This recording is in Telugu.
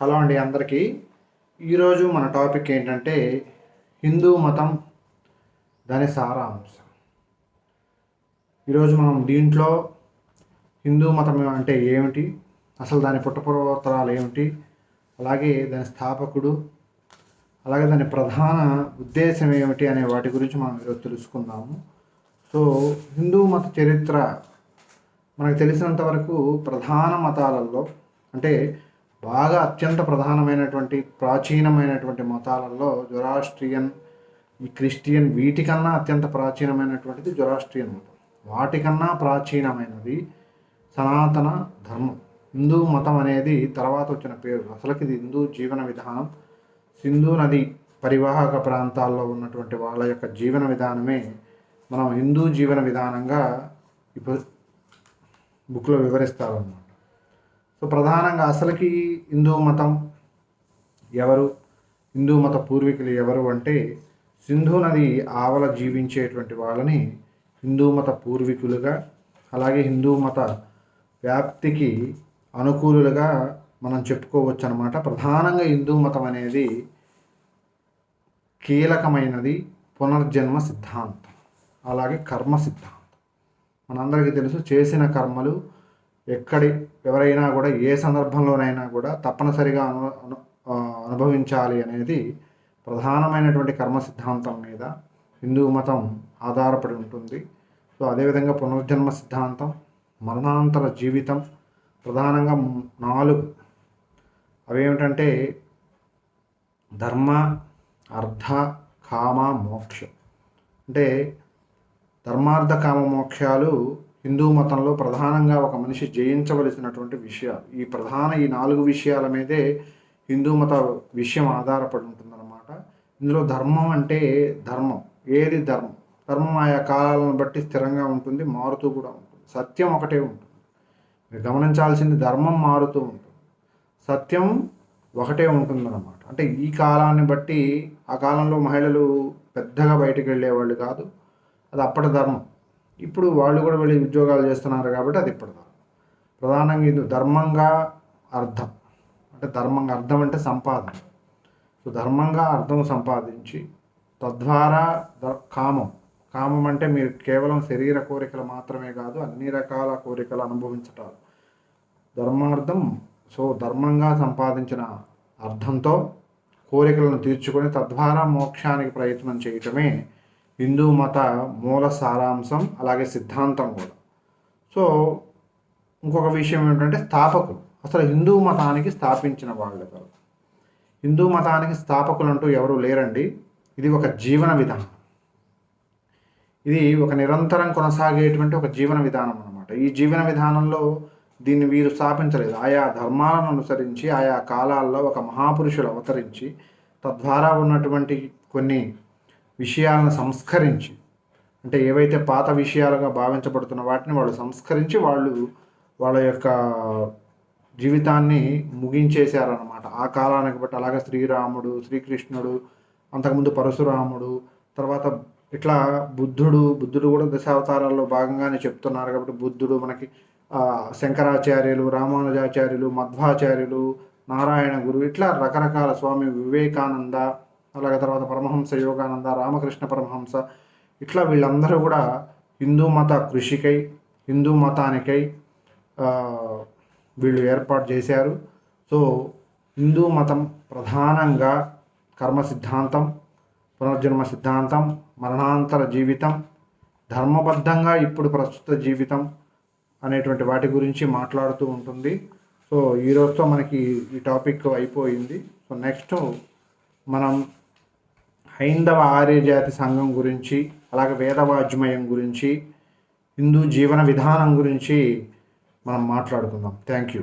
హలో అండి అందరికీ. ఈరోజు మన టాపిక్ ఏంటంటే హిందూ మతం దాని సారాంశం. ఈరోజు మనం దీంట్లో హిందూ మతం అంటే ఏమిటి అసలు దాని పుట్టపూర్వోత్తరాలు ఏమిటి అలాగే దాని స్థాపకుడు అలాగే దాని ప్రధాన ఉద్దేశం ఏమిటి అనే వాటి గురించి మనం ఈరోజు తెలుసుకుందాము. సో హిందూ మత చరిత్ర మనకు తెలిసినంత వరకు ప్రధాన మతాలలో అంటే బాగా అత్యంత ప్రధానమైనటువంటి ప్రాచీనమైనటువంటి మతాలలో జొరాస్ట్రియన్ ఈ క్రిస్టియన్ వీటికన్నా అత్యంత ప్రాచీనమైనటువంటిది జొరాస్ట్రియన్ మతం. వాటికన్నా ప్రాచీనమైనది సనాతన ధర్మం. హిందూ మతం అనేది తర్వాత వచ్చిన పేరు. అసలుకి ఇది హిందూ జీవన విధానం. సింధు నది పరివాహక ప్రాంతాల్లో ఉన్నటువంటి వాళ్ళ యొక్క జీవన విధానమే మనం హిందూ జీవన విధానంగా ఇప్పుడు బుక్లో వివరిస్తారన్నమాట. సో ప్రధానంగా అసలుకి హిందూ మతం ఎవరు? హిందూ మత పూర్వీకులు ఎవరు అంటే సింధు నది ఆవల జీవించేటువంటి వాళ్ళని హిందూ మత పూర్వీకులుగా అలాగే హిందూ మత వ్యాప్తికి అనుకూలులుగా మనం చెప్పుకోవచ్చు అనమాట ప్రధానంగా హిందూ మతం అనేది కీలకమైనది పునర్జన్మ సిద్ధాంతం అలాగే కర్మ సిద్ధాంతం. మనందరికీ తెలుసు చేసిన కర్మలు ఎక్కడి ఎవరైనా కూడా ఏ సందర్భంలోనైనా కూడా తప్పనిసరిగా అను అనుభవించాలి అనేది ప్రధానమైనటువంటి కర్మ సిద్ధాంతం మీద హిందూ మతం ఆధారపడి ఉంటుంది. సో అదేవిధంగా పునర్జన్మ సిద్ధాంతం మరణాంతర జీవితం ప్రధానంగా నాలుగు. అవేమిటంటే ధర్మ అర్థ కామ మోక్షం. అంటే ధర్మార్థ కామ మోక్షాలు హిందూ మతంలో ప్రధానంగా ఒక మనిషి జయించవలసినటువంటి విషయాలు ఈ ప్రధాన ఈ నాలుగు విషయాల మీదే హిందూ మత విషయం ఆధారపడి ఉంటుందన్నమాట. ఇందులో ధర్మం అంటే ధర్మం ఏది ధర్మం? ధర్మం ఆయా కాలాలను బట్టి స్థిరంగా ఉంటుంది మారుతూ కూడా ఉంటుంది. సత్యం ఒకటే ఉంటుంది. మీరు గమనించాల్సింది ధర్మం మారుతూ ఉంటుంది. సత్యం ఒకటే ఉంటుందన్నమాట. అంటే ఈ కాలాన్ని బట్టి ఆ కాలంలో మహిళలు పెద్దగా బయటకు వెళ్ళేవాళ్ళు కాదు. అది అప్పటి ధర్మం. ఇప్పుడు వాళ్ళు కూడా వెళ్ళి ఉద్యోగాలు చేస్తున్నారు కాబట్టి అది ఇప్పుడు ప్రధానంగా ఇది ధర్మంగా అర్థం. అంటే ధర్మంగా అర్థం అంటే సంపాదన. సో ధర్మంగా అర్థం సంపాదించి తద్వారా కామం. కామం అంటే మీరు కేవలం శరీర కోరికలు మాత్రమే కాదు అన్ని రకాల కోరికలు అనుభవించటాలు. ధర్మార్థం సో ధర్మంగా సంపాదించిన అర్థంతో కోరికలను తీర్చుకొని తద్వారా మోక్షానికి ప్రయత్నం చేయటమే హిందూ మత మూల సారాంశం అలాగే సిద్ధాంతం కూడా. సో ఇంకొక విషయం ఏంటంటే స్థాపకులు. అసలు హిందూ మతానికి స్థాపించిన వాళ్ళు ఎవరు? హిందూ మతానికి స్థాపకులు అంటూ ఎవరు లేరండి? ఇది ఒక జీవన విధానం. ఇది ఒక నిరంతరం కొనసాగేటువంటి ఒక జీవన విధానం అనమాట ఈ జీవన విధానంలో దీన్ని వీరు స్థాపించలేదు. ఆయా ధర్మాలను అనుసరించి ఆయా కాలాల్లో ఒక మహాపురుషులు అవతరించి తద్వారా ఉన్నటువంటి కొన్ని విషయాలను సంస్కరించి అంటే ఏవైతే పాత విషయాలుగా భావించబడుతున్న వాటిని వాళ్ళు సంస్కరించి వాళ్ళు వాళ్ళ యొక్క జీవితాన్ని ముగించేశారనమాట ఆ కాలానికి బట్టి అలాగే శ్రీరాముడు శ్రీకృష్ణుడు అంతకుముందు పరశురాముడు తర్వాత ఇట్లా బుద్ధుడు బుద్ధుడు కూడా దశావతారాల్లో భాగంగానే చెప్తున్నారు కాబట్టి బుద్ధుడు మనకి శంకరాచార్యులు రామానుజాచార్యులు మధ్వాచార్యులు నారాయణ గురు ఇట్లా రకరకాల స్వామి వివేకానంద అలాగే తర్వాత పరమహంస యోగానంద రామకృష్ణ పరమహంస ఇట్లా వీళ్ళందరూ కూడా హిందూ మత కృషికై హిందూ మతానికై వీళ్ళు ఏర్పాటు చేశారు. సో హిందూ మతం ప్రధానంగా కర్మ సిద్ధాంతం పునర్జన్మ సిద్ధాంతం మరణాంతర జీవితం ధర్మబద్ధంగా ఇప్పుడు ప్రస్తుత జీవితం అనేటువంటి వాటి గురించి మాట్లాడుతూ ఉంటుంది. సో ఈ రోజుతో మనకి ఈ టాపిక్ అయిపోయింది. సో నెక్స్ట్ మనం హైందవ ఆర్యజాతి సంఘం గురించి అలాగే వేదవాజ్మయం గురించి హిందూ జీవన విధానం గురించి మనం మాట్లాడుకుందాం. Thank you